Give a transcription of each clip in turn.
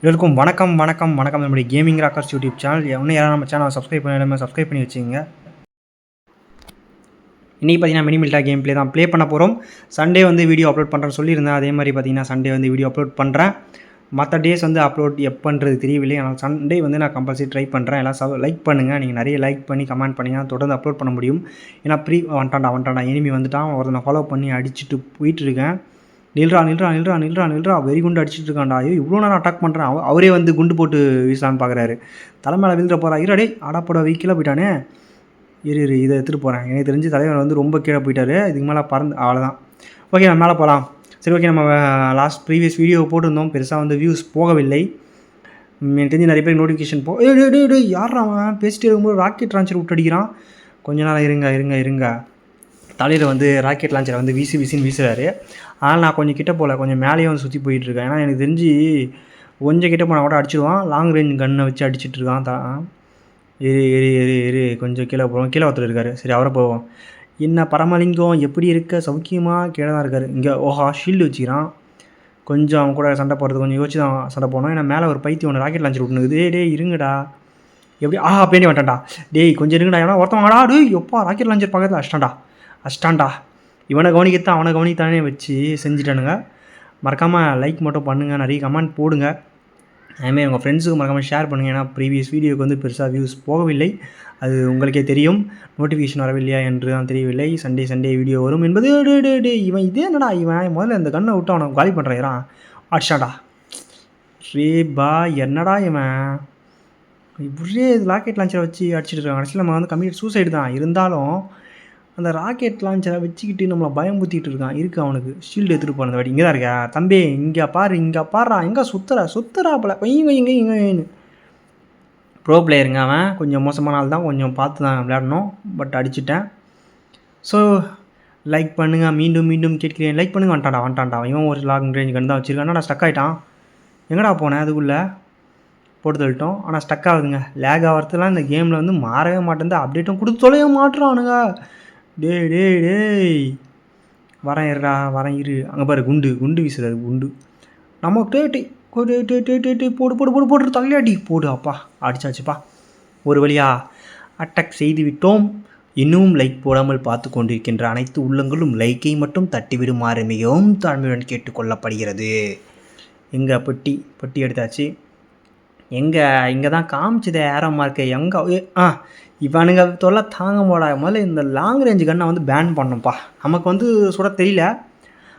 எல்லாருக்கும் வணக்கம் வணக்கம் வணக்கம். நம்முடைய கேமிங் ராக்கர்ஸ் யூடியூப் சேனல் இன்னும் யாரும் நம்ம சேனல் சப்ஸ்கிரைப் பண்ணி சப்ஸ்கிரைப் பண்ணி வச்சுங்க இன்றைக்கி பார்த்தீங்கன்னா மினிமில்டா கேம் ப்ளே தான் ப்ளே பண்ண போகிறோம் சண்டே வந்து வீடியோ அப்லோட் பண்ணுறேன்னு சொல்லியிருந்தேன். அதே மாதிரி பார்த்தீங்கன்னா சண்டே வந்து வீடியோ அப்லோட் பண்ணுறேன் மற்ற டேஸ் வந்து அப்லோட் எப்போன்றது தெரியவில்லை. ஆனால் சண்டே வந்து நான் கம்பல்சரி ட்ரை பண்ணுறேன் எல்லாம் சப் லைக் பண்ணுங்கள் நீங்கள் நிறைய லைக் பண்ணி கமெண்ட் பண்ணிங்கன்னா தொடர்ந்து அப்லோட் பண்ண முடியும். ஏன்னா ப்ரீ வந்துட்டான்டா வந்துட்டான்டா எனிமி வந்துட்டான். ஒருத்தனை ஃபாலோ பண்ணி அடிச்சுட்டு போயிட்டுருக்கேன் நில்றா நில்றா நில்றா நில்றா நில்றா. வெறி குண்டு அடிச்சிட்டு இருக்கான்டா. ஐயோ இவ்வளோ நேரம் அட்டாக் பண்ணுறான் அவரே வந்து குண்டு போட்டு வீசலான்னு பார்க்குறாரு தலை மேலே விழுந்துற போகிறா இரடே ஆடாப்பட வீக்கில் போயிட்டானே. இரு இரு இதை எடுத்துகிட்டு போகிறேன் எனக்கு தெரிஞ்சு தலைவர் வந்து ரொம்ப கீழே போயிட்டாரு. இதுக்கு மேலே பறந்து அவ்வளோதான் ஓகே நம்ம மேலே போகலாம் சரி ஓகே நம்ம லாஸ்ட் ப்ரீவியஸ் வீடியோ போட்டிருந்தோம். பெருசாக வந்து வியூஸ் போகவில்லை. எனக்கு தெரிஞ்சு நிறைய பேர் நோட்டிஃபிகேஷன் போ ஏ யார் யாரா அவன்? பேசிட்டு இருக்கும்போது ராக்கெட் ட்ரான்ஸ்ஃபர் விட்டு அடிக்கிறான். கொஞ்ச நேரம் இருங்க இருங்க இருங்க. தலையில் வந்து ராக்கெட் லான்ச்சரை வந்து வீசி வீசின்னு வீசுறாரு. ஆனால் நான் கொஞ்சம் கிட்ட போகல. கொஞ்சம் மேலேயே வந்து சுற்றி போயிட்டுருக்கேன் ஏன்னா எனக்கு தெரிஞ்சு கொஞ்சம் கிட்ட போனால் கூட அடிச்சிடுவான் லாங் ரேஞ்ச் கன்னை வச்சு அடிச்சிட்டு இருக்கான் தான். எரி எரி எரி எரி கொஞ்சம் கீழே போவோம் கீழே ஒருத்தர் இருக்காரு. சரி அவரை போவோம். என்ன பரமலிங்கம் எப்படி இருக்க? சௌக்கியமாக கீழே தான் இருக்காரு. இங்கே ஓஹா ஷீல்டு வச்சுக்கிறான். கொஞ்சம் அவன் கூட சண்டை போடுறது கொஞ்சம் யோசிச்சு தான் சண்டை போனோம் ஏன்னா மேலே ஒரு பைத்தி ஒன்று ராக்கெட் லான்ச்சர் விட்டுனுக்குது. டேய் இருங்கடா. எப்படி? ஆஹா பேண்டி வந்துட்டான்டா. டேய் கொஞ்சம் இருங்கடா. ஏன்னா ஒருத்தவங்கடா டேய் எப்பா ராக்கெட் லான்ச்சர் பக்கத்தில் அஷ்டான்டா அஷ்டான்டா இவனை கவனிக்கத்தான் அவனை கவனித்தானே வச்சு செஞ்சுட்டானுங்க. மறக்காமல் லைக் மட்டும் பண்ணுங்கள் நிறைய கமெண்ட் போடுங்க. அதேமாதிரி உங்கள் ஃப்ரெண்ட்ஸுக்கு மறக்காமல் ஷேர் பண்ணுங்கள் ஏன்னா ப்ரீவியஸ் வீடியோக்கு வந்து பெருசாக வியூஸ் போகவில்லை. அது உங்களுக்கே தெரியும். நோட்டிஃபிகேஷன் வரவில்லையா என்று தான் தெரியவில்லை. சண்டே சண்டே வீடியோ வரும் என்பது டே டே டே இவன் இதே என்னடா இவன்? முதல்ல இந்த கண்ணை விட்டு அவனை காலி பண்ணுறான் அடிச்சாடா ரே பா என்னடா இவன்? இப்படியே ராக்கெட் லான்ச்சரை வச்சு அடிச்சிட்டு இருக்கான். கடைசியில் நம்ம வந்து கம்மிட் சூசைடு தான். இருந்தாலும் அந்த ராக்கெட் லான்ச்சரை வச்சுக்கிட்டு நம்மளை பயம்புத்திட்டு இருக்கான். இருக்கு அவனுக்கு. ஷீல்டு எடுத்துகிட்டு போன வாட்டி. இங்கே தான் இருக்கா? தம்பி இங்கே பாரு இங்கே பாடுறா. எங்கே சுத்துறா? சுத்துறாப்புல. போல இங்கே இங்கேன்னு. ப்ரோ பிளேயருங்க அவன். கொஞ்சம் மோசமான ஆள் தான் கொஞ்சம் பார்த்து தான் விளையாடணும். பட் அடிச்சிட்டேன். ஸோ லைக் பண்ணுங்கள் மீண்டும் மீண்டும் கேட்கிறேன். லைக் பண்ணுங்க. வந்துட்டான்டா வந்துட்டான்டா. இவன் ஒரு லாங் ரேஞ்ச் கண்டு தான் ஆனால் நான் ஸ்டக் ஆகிட்டான் எங்கடா போனேன் அதுக்குள்ளே போட்டு தள்ளிட்டோம். ஆனால் ஸ்டக் ஆகுதுங்க. லேக் ஆகிறதுலாம் இந்த கேமில் வந்து மாறவே மாட்டேங்குது அப்டேட்டும் கொடுத்து தொலைய மாட்டுறானுங்க. டேய் டேய் டேய். வரேன் இருடா வரேன் இரு. அங்கே பாரு குண்டு குண்டு வீசுறாரு குண்டு. நம்ம டே டே டே டே டே டே டே போடு போடு போடு போட்டு தள்ளியாடி. போடு அப்பா. அடிச்சாச்சுப்பா. ஒரு வழியா அட்டாக் செய்து விட்டோம். இன்னும் லைக் போடாமல் பார்த்து கொண்டிருக்கின்ற அனைத்து உள்ளங்களும் லைக்கை மட்டும் தட்டிவிடுமாறு மிகவும் தாழ்மையுடன் கேட்டுக்கொள்ளப்படுகிறது எங்கே பெட்டி பெட்டி எடுத்தாச்சு. எங்கே இங்கே தான் காமிச்சது ஏரோ மார்க்கு எங்கே ஆ இவனுங்க தொல்லை தாங்க போடாத முதல்ல இந்த லாங் ரேஞ்சு கண்ணை வந்து பேன் பண்ணோம்ப்பா. நமக்கு வந்து சுட தெரியல.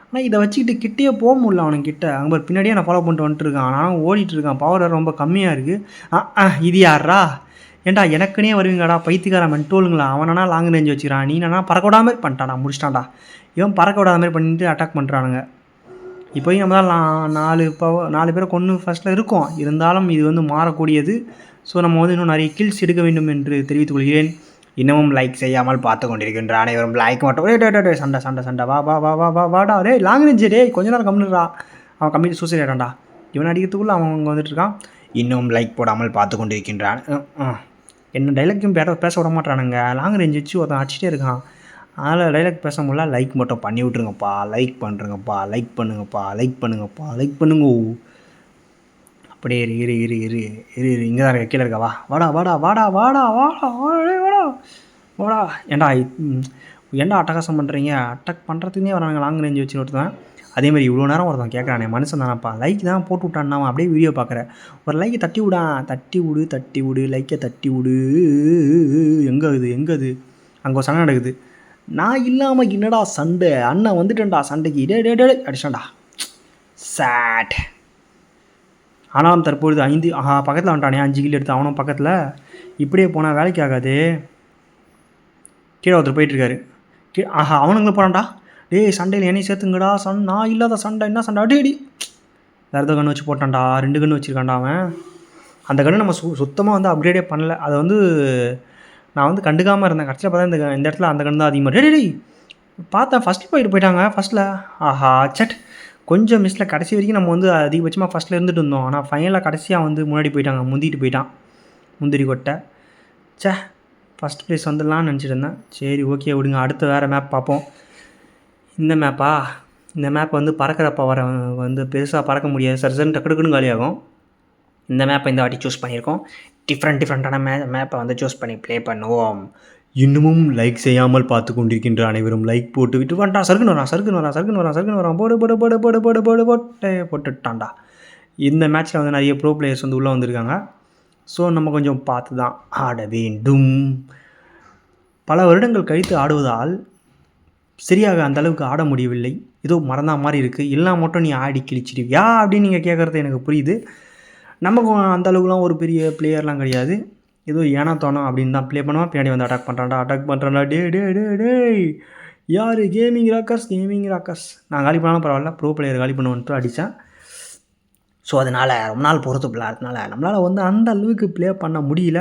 ஆனால் இதை வச்சுக்கிட்டு கிட்டேயே போக முடியல அவனுக்கிட்ட அங்கே பின்னாடியே நான் ஃபாலோ பண்ணிட்டு வந்துட்டு இருக்கான் ஆனால் ஓடிட்டு இருக்கான் பவர் ரொம்ப கம்மியாக இருக்குது ஆ ஆ இது யாரா ஏன்டா எனக்குனே வருவீங்கடா பைத்தியக்கார மென்டோலுங்களா அவனா லாங் ரேஞ்ச் வச்சுக்கிறான்? நீ என்னன்னா பறக்க விடாமல் மாதிரி பண்ணிட்டான்டா முடிச்சிட்டான்டா. இவன் பறக்க விடாத மாதிரி பண்ணிட்டு அட்டாக் பண்ணுறானுங்க இப்போயும் நம்ம தான் நாலு பவர் நாலு பேரை கொன்று ஃபஸ்ட்டில் இருக்கோம். இருந்தாலும் இது வந்து மாறக்கூடியது. ஸோ நம்ம வந்து இன்னும் நிறைய கில்ஸ் எடுக்க வேண்டும் என்று தெரிவித்துக் கொள்கிறேன். இன்னமும் லைக் செய்யாமல் பார்த்து கொண்டிருக்கின்ற அனைவரும் லைக் மட்டும். டே டே டே சண்டை சண்டை சண்டை. வா வா வா வா வா வாடா. ரே லாங் ரேஞ்சு கொஞ்ச நேரம் கம்மிடுறா அவன் கம்மிட்டு சூசைட் ஆகிட்டான்டா இவன் அடிக்கிறதுக்குள்ளே அவன் அங்கே வந்துட்டு இருக்கான். இன்னும் லைக் போடாமல் பார்த்து கொண்டிருக்கின்றான். என்ன டைலாக்கும் பேர பேச விட மாட்டானுங்க லாங் ரேஞ்ச் வச்சு ஒருத்தன் அடிச்சிட்டே இருக்கான். அதனால் டைலாக் பேச முடியல. லைக் மட்டும் பண்ணி விட்ருங்கப்பா லைக் பண்ணுறங்கப்பா லைக் பண்ணுங்கப்பா. லைக் பண்ணுங்கப்பா. லைக் பண்ணுங்க. அப்படியே இரு இரு இரு இரு இரு இரு. இங்கே தான் இருக்க. கீழே இருக்கா. வா. வாடா வாடா வாடா வாடா வாடா வாடா வாடா. வாடா. ஏன்டா ஏன்டா அட்டகாசம் பண்ணுறீங்க அட்டாக் பண்ணுறதுக்குனே வராங்க லாங் ரேஞ்ச் வச்சு ஒருத்தன். அதே மாதிரி இவ்வளோ நேரம் ஒருத்தன் கேட்குறானே மனுஷன் தானப்பா. லைக் தான் போட்டு விட்டான்னா அப்படியே வீடியோ பார்க்குறேன் ஒரு லைக்கை தட்டி விடா. தட்டி விடு தட்டி விடு. லைக்கை தட்டி விடு. எங்கே அது எங்கே அது அங்கே ஒரு சண்டை நடக்குது. நான் இல்லாமல் என்னடா சண்டை? அண்ணன் வந்துட்டேன்டா சண்டைக்கு. டே டே டே அடிச்சான்டா. சேட் ஆனாலும் தற்பொழுது ஐந்து ஆஹா பக்கத்தில் வந்துட்டானே. அஞ்சு கிலோ எடுத்து அவனும் பக்கத்தில். இப்படியே போனால் வேலைக்கு ஆகாது. கீழே ஒருத்தர் போயிட்டுருக்காரு. கீ ஆஹா அவனுங்களும் போகிறான்டா டேய் சண்டையில் என்னையும் சேர்த்துங்கடா. சண் நான் இல்லாத சண்டை என்ன சண்டை? அடி அடி. வேறு ஏதோ கன்று வச்சு போட்டான்டா. ரெண்டு கன்று வச்சுருக்கான்டா அவன். அந்த கன்று நம்ம சு சுத்தமாக வந்து அப்கிரேடே பண்ணல. அதை வந்து நான் வந்து கண்டுக்காமல் இருந்தேன். கடைசியில் பார்த்தா இந்த இந்த இடத்துல அந்த கண்டு தான் அதிகமாக டேய் பார்த்தேன் ஃபஸ்ட்டு போயிட்டு போயிட்டாங்க. ஃபஸ்ட்டில் ஆஹா சட். கொஞ்சம் மிஸ்ஸில் கடைசி வரைக்கும் நம்ம வந்து அதிகபட்சமாக ஃபஸ்ட்டில் இருந்துட்டு இருந்தோம். ஆனால் ஃபைனலாக கடைசியாக வந்து முன்னாடி போயிட்டாங்க. முந்திட்டு போயிட்டான். முந்திரி கொட்டை. சே ஃபஸ்ட் ப்ளேஸ் வந்துடலாம்னு நினச்சிட்டு இருந்தேன். சரி ஓகே விடுங்க. அடுத்த வேறு மேப் பார்ப்போம். இந்த மேப்பா இந்த மேப் வந்து பறக்கிறப்ப வர வந்து பெருசாக பறக்க முடியாது. சர்சன் டக்கு டக்குன்னு காலியாகும். இந்த மேப்பை இந்த வாட்டி சூஸ் பண்ணியிருக்கோம். டிஃப்ரெண்ட் டிஃப்ரெண்ட்டான மே மேப்பை வந்து சூஸ் பண்ணி ப்ளே பண்ணுவோம். இன்னமும் லைக் செய்யாமல் பார்த்து கொண்டிருக்கின்ற அனைவரும் லைக் போட்டு விட்டு வேண்டாம் சருக்குன்னு வரான் சருக்குன்னு வரான் சருக்குன்னு வரான் சருக்குன்னு வரான் போடு போடு போடு போடு போடு போடு போட்டு போட்டுட்டான்டா. இந்த மேட்ச்சில் வந்து நிறைய ப்ரோ பிளேயர்ஸ் வந்து உள்ளே வந்திருக்காங்க. ஸோ நம்ம கொஞ்சம் பார்த்து தான் ஆட வேண்டும். பல வருடங்கள் கழித்து ஆடுவதால் சரியாக அந்த அளவுக்கு ஆட முடியவில்லை. ஏதோ மறந்தா மாதிரி இருக்குது எல்லாம் மட்டும் நீ ஆடி கிழிச்சிடுவியா அப்படின்னு நீங்கள் கேட்குறது எனக்கு புரியுது. நமக்கு அந்த அளவுக்குலாம் ஒரு பெரிய பிளேயர்லாம் கிடையாது. ஏதோ ஏனா தோணும் அப்படின்னு தான் ப்ளே பண்ணுவான். பின்னாடி வந்து அட்டாக் பண்ணுறான்டா அட்டாக் பண்ணுறான்டா டே டே டே டேய். யார்? கேமிங் ராக்கர்ஸ் கேமிங் ராக்கர்ஸ் நான் காலி பண்ணாலும் பரவாயில்ல. ப்ரோ பிளேயர் காலி பண்ணுவோன்ட்டு அடித்தேன் ஸோ அதனால் ரொம்ப நாள் பொறுத்து பிள்ளை. அதனால் நம்மளால் வந்து அந்த அளவுக்கு ப்ளே பண்ண முடியல.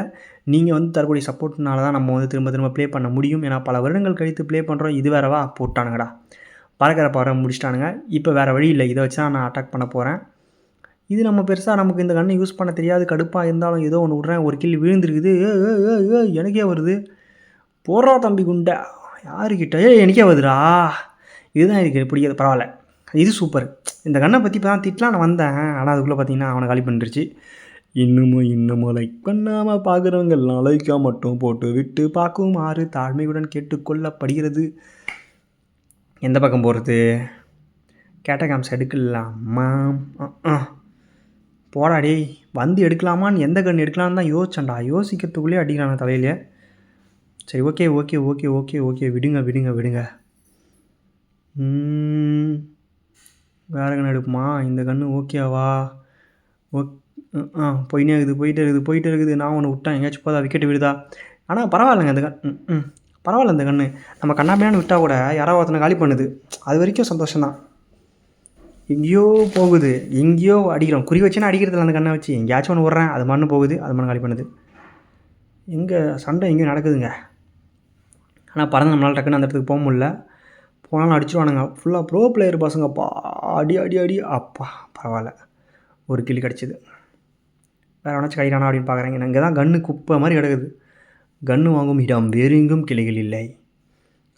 நீங்கள் வந்து தரக்கூடிய சப்போர்ட்னால தான் நம்ம வந்து திரும்ப திரும்ப ப்ளே பண்ண முடியும். ஏன்னா பல வருடங்கள் கழித்து ப்ளே பண்ணுறோம் இது வேறவா? போட்டானுங்கடா. பறக்கிற பறவை முடிச்சிட்டானுங்க. இப்போ வேறு வழி இல்லை. இதை வச்சு தான் நான் அட்டாக் பண்ண போகிறேன் இது நம்ம பெருசாக நமக்கு இந்த கண்ணை யூஸ் பண்ண தெரியாது கடுப்பாக இருந்தாலும் ஏதோ ஒன்று விட்றேன் ஒரு கில் விழுந்துருக்குது. ஏ ஏ, எனக்கே வருது. போடுறா தம்பி குண்டை. யாருக்கிட்ட? ஏ எனக்கே வருதுடா. இதுதான் எனக்கு பிடிக்காது பரவாயில்ல. இது சூப்பர் இந்த கண்ணை பற்றி இப்போ தான் திட்டலாம் நான் வந்தேன். ஆனால் அதுக்குள்ளே பார்த்தீங்கன்னா அவனை காலி பண்ணிருச்சு. இன்னமும் இன்னமும் லைக் பண்ணாமல் பார்க்குறவங்க எல்லாம் லைக்காக மட்டும் போட்டு விட்டு பார்க்குமாறு தாழ்மையுடன் கேட்டுக்கொள்ளப்படுகிறது. எந்த பக்கம் போகிறது கேட்டகாம்ஸ் எடுக்கலாமா? ஆ அஹ். போடா டேய் வந்து எடுக்கலாமான்னு எந்த கன் எடுக்கலான்னு தான் யோசிச்சேன்டா. யோசிக்கிறதுக்குள்ளே அடிக்கிறான தலையிலே. சரி okay okay okay okay okay விடுங்க விடுங்க விடுங்க. ம், வேற கன்று எடுக்குமா? இந்த கன்று ஓகேவா ஓக் ஆ போயினே இருக்குது போயிட்டே இருக்குது போயிட்டே இருக்குது. நான் ஒன்று விட்டேன். எங்கேயாச்சும் போதா விக்கெட் விடுதா? ஆனால் பரவாயில்லைங்க இந்த கண் ம், ம். பரவாயில்ல இந்த கன்று நம்ம கண்ணாபியான்னு விட்டால் கூட யாராவது ஒருத்தனை காலி பண்ணுது. அது வரைக்கும் சந்தோஷம்தான். எங்கேயோ போகுது. எங்கேயோ அடிக்கிறோம். குறி வச்சுன்னா அடிக்கிறதில்ல அந்த கண்ணை வச்சு. எங்கேயாச்சும் ஒன்று விட்றேன் அது மண்ணு போகுது அது மண்ணு காலி பண்ணுது. எங்கே சண்டை எங்கேயும் நடக்குதுங்க. ஆனால் பறந்து நம்மளால் டக்குன்னு அந்த இடத்துக்கு போக முடியல. போனாலும் அடிச்சிருவானுங்க. ஃபுல்லாக ப்ரோ பிளேயர் பசங்கப்பா. அடி அடி அடி. அப்பா பரவாயில்ல. ஒரு கிளி கிடச்சிது. வேறு எவனாச்சும் கைடானா அப்படின்னு பார்க்குறாங்க இங்கே தான் கன்று குப்பை மாதிரி கிடக்குது. கன்று வாங்கும் இடம் வேறு எங்கும் கிளைகள் இல்லை.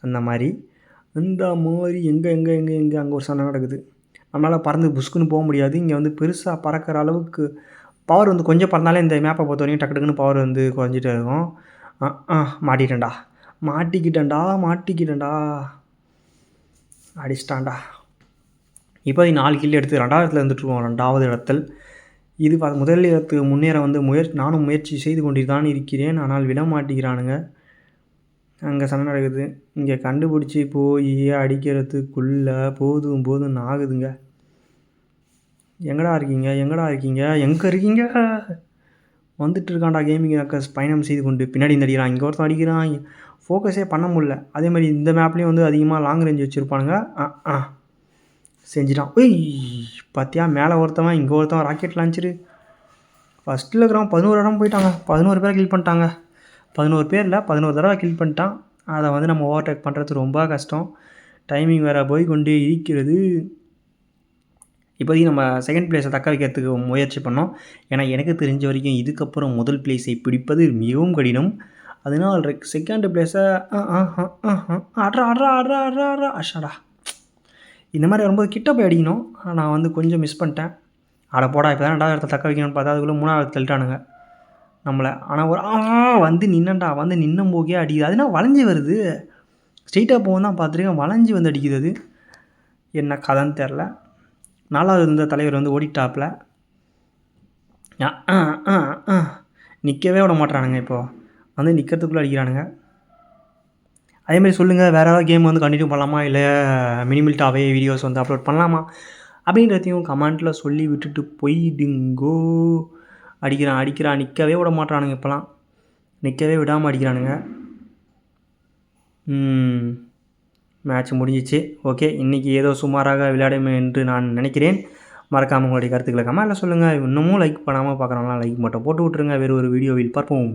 அந்த மாதிரி. அந்த மாதிரி எங்கே எங்கே எங்கே எங்கே அங்கே ஒரு சண்டை நடக்குது. நம்மளால் பறந்து புஷ்குன்னு போக முடியாது. இங்கே வந்து பெருசாக பறக்கிற அளவுக்கு பவர் வந்து கொஞ்சம் பறந்தாலே இந்த மேப்பை பொறுத்த வரைக்கும் டக்கு டக்குன்னு பவர் வந்து குறைஞ்சிட்டே இருக்கும். ஆ ஆ மாட்டிட்டேன்டா மாட்டிக்கிட்டேன்டா மாட்டிக்கிட்டேன்டா. அடிச்சிட்டான்டா. இப்போ நாலு கில் எடுத்து ரெண்டாயிரத்தில் இருந்துட்டுருக்கோம் ரெண்டாவது இடத்தில். இது முதல் இடத்துக்கு முன்னேற வந்து முயற்சி நானும் முயற்சி செய்து கொண்டு தான் இருக்கிறேன். ஆனால் விட மாட்டேங்கிறானுங்க. அங்கே சண்டை நடக்குது. இங்கே கண்டுபிடிச்சி போய் அடிக்கிறதுக்குள்ளே போதும் போதும் ஆகுதுங்க எங்கடா இருக்கீங்க? எங்கடா இருக்கீங்க? எங்கே இருக்கீங்க? வந்துட்டு இருக்கான்டா கேமிங் அக்கஸ் பயணம் செய்து கொண்டு பின்னாடி இந்த அடிக்கிறான். இங்கே ஒருத்தன் அடிக்கிறான். ஃபோக்கஸே பண்ண முடியல. அதே மாதிரி இந்த மேப்லேயும் வந்து அதிகமாக லாங் ரேஞ்ச் வச்சுருப்பானுங்க. ஆ ஆ. செஞ்சிட்டான். ஒய் பார்த்தியா மேலே ஒருத்தவன் இங்கே ஒருத்தவன் ராக்கெட் லான்ச்சரு ஃபஸ்ட்டில் இருக்கிறவன் பதினோரு இடம் போயிட்டாங்க. பதினோரு பேரை கில் பண்ணிட்டாங்க. பதினோரு பேரில் பதினோரு தடவை கில் பண்ணிட்டான். அதை வந்து நம்ம ஓவர்டேக் பண்ணுறது ரொம்ப கஷ்டம். டைமிங் வேறு போய் கொண்டே இருக்கிறது. இப்போதைக்கு நம்ம செகண்ட் பிளேஸை தக்க வைக்கிறதுக்கு முயற்சி பண்ணோம். ஏன்னா எனக்கு தெரிஞ்ச வரைக்கும் இதுக்கப்புறம் முதல் பிளேஸை பிடிப்பது மிகவும் கடினம். அதனால் செகண்ட் பிளேஸை ஆட்ரா ஆட்ரா ஆட்ரா ஆட்ரா ஆட்ரா அஷாடா. இந்த மாதிரி வரும்போது கிட்ட போய் அடிக்கணும். நான் வந்து கொஞ்சம் மிஸ் பண்ணிட்டேன். அட போடா இப்போ தான் ரெண்டாவது இடத்த தக்க வைக்கணும்னு பார்த்தா அதுக்குள்ளே மூணாவது தள்ளிட்டானுங்க. நம்மளை. ஆனால் ஒரு ஆ வந்து நின்னண்டா வந்து நின்னும் போகே அடிக்குது. அதுனா வளைஞ்சி வருது? ஸ்ட்ரெயிட்டாக போகும் தான் பார்த்துருக்கேன். வளைஞ்சி வந்து அடிக்குது அது. என்ன கதைன்னு தெரில. நாலாவது இருந்த தலைவர் வந்து ஓடிட்டாப்புல. நிற்கவே விட மாட்றானுங்க இப்போது வந்து நிற்கிறதுக்குள்ளே அடிக்கிறானுங்க. அதே மாதிரி சொல்லுங்கள் வேறு ஏதாவது கேம் வந்து கண்டினியூ பண்ணலாமா? இல்லை மினிமில்ட்டாவே வீடியோஸ் வந்து அப்லோட் பண்ணலாமா? அப்படின்றதையும் கமெண்ட்டில் சொல்லி விட்டுட்டு போயிடுங்கோ. அடிக்கிறான் அடிக்கிறான் நிற்கவே விட மாட்டானுங்க இப்போலாம் நிற்கவே விடாமல் அடிக்கிறானுங்க. மேட்ச் முடிஞ்சிச்சு. ஓகே இன்றைக்கி ஏதோ சுமாராக விளையாடும் என்று நான் நினைக்கிறேன். மறக்காமல் உங்களுடைய கருத்துக்களை கமெண்ட்டில் சொல்லுங்கள் இன்னமும் லைக் பண்ணாமல் பார்க்குறவங்களாம் லைக் மட்டும் போட்டு விட்ருங்க வேறு ஒரு வீடியோவில் பார்ப்போம்.